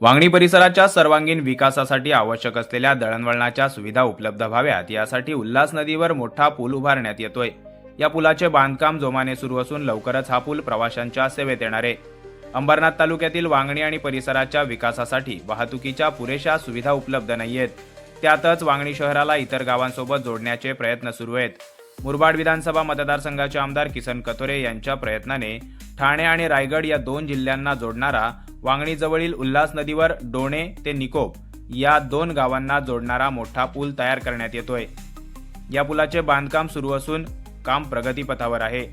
वांगणी परिसराच्या सर्वांगीण विकासासाठी आवश्यक असलेल्या दळणवळणाच्या सुविधा उपलब्ध व्हाव्यात यासाठी उल्हास नदीवर मोठा पूल उभारण्यात येतोय. या पुलाचे बांधकाम जोमाने सुरू असून लवकरच हा पूल प्रवाशांच्या सेवेत येणार आहे. अंबरनाथ तालुक्यातील वांगणी आणि परिसराच्या विकासासाठी वाहतुकीच्या पुरेशा सुविधा उपलब्ध नाहीयेत. त्यातच वांगणी शहराला इतर गावांसोबत जोडण्याचे प्रयत्न सुरू आहेत. मुरबाड विधानसभा मतदारसंघाचे आमदार किसन कथोरे यांच्या प्रयत्नाने ठाणे आणि रायगड या दोन जिल्ह्यांना जोडणारा वांगणीजवळील उल्हास नदीवर डोणे ते निकोप या दोन गावांना जोडणारा मोठा पूल तयार करण्यात येतोय. या पुलाचे बांधकाम सुरू असून काम प्रगतीपथावर आहे.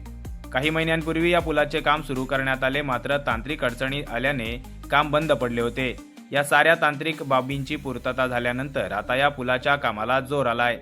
काही महिन्यांपूर्वी या पुलाचे काम सुरू करण्यात आले मात्र तांत्रिक अडचणी आल्याने काम बंद पडले होते. या साऱ्या तांत्रिक बाबींची पूर्तता झाल्यानंतर आता या पुलाच्या कामाला जोर आलाय.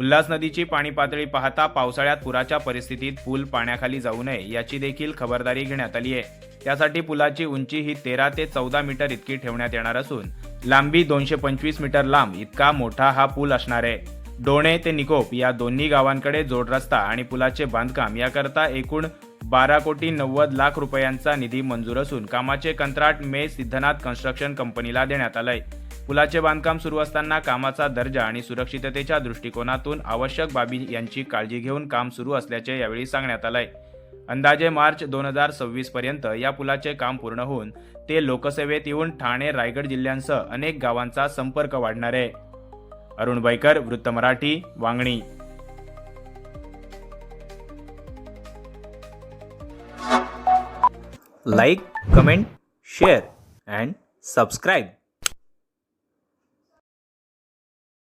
उल्हास नदीची पाणी पातळी पाहता पावसाळ्यात पुराच्या परिस्थितीत पूल पाण्याखाली जाऊ नये याची देखील खबरदारी घेण्यात आली आहे. त्यासाठी पुलाची उंची ही तेरा ते चौदा मीटर इतकी ठेवण्यात येणार असून लांबी दोनशे पंचवीस मीटर लांब इतका मोठा हा पूल असणार आहे. डोणे ते निकोप या दोन्ही गावांकडे जोड रस्ता आणि पुलाचे बांधकाम याकरता एकूण बारा कोटी नव्वद लाख रुपयांचा निधी मंजूर असून कामाचे कंत्राट मे सिद्धनाथ कन्स्ट्रक्शन कंपनीला देण्यात आलंय. पुलाचे बांधकाम सुरू असताना कामाचा दर्जा आणि सुरक्षिततेच्या दृष्टिकोनातून आवश्यक बाबी यांची काळजी घेऊन काम सुरू असल्याचे यावेळी सांगण्यात आलंय. अंदाजे मार्च दोन हजार सव्वीस पर्यंत या पुलाचे काम पूर्ण होऊन ते लोकसेवेत येऊन ठाणे रायगड जिल्ह्यांसह अनेक गावांचा संपर्क वाढणार आहे. अरुण बैकर वृत्त Marathi Wangani. Like comment share and subscribe.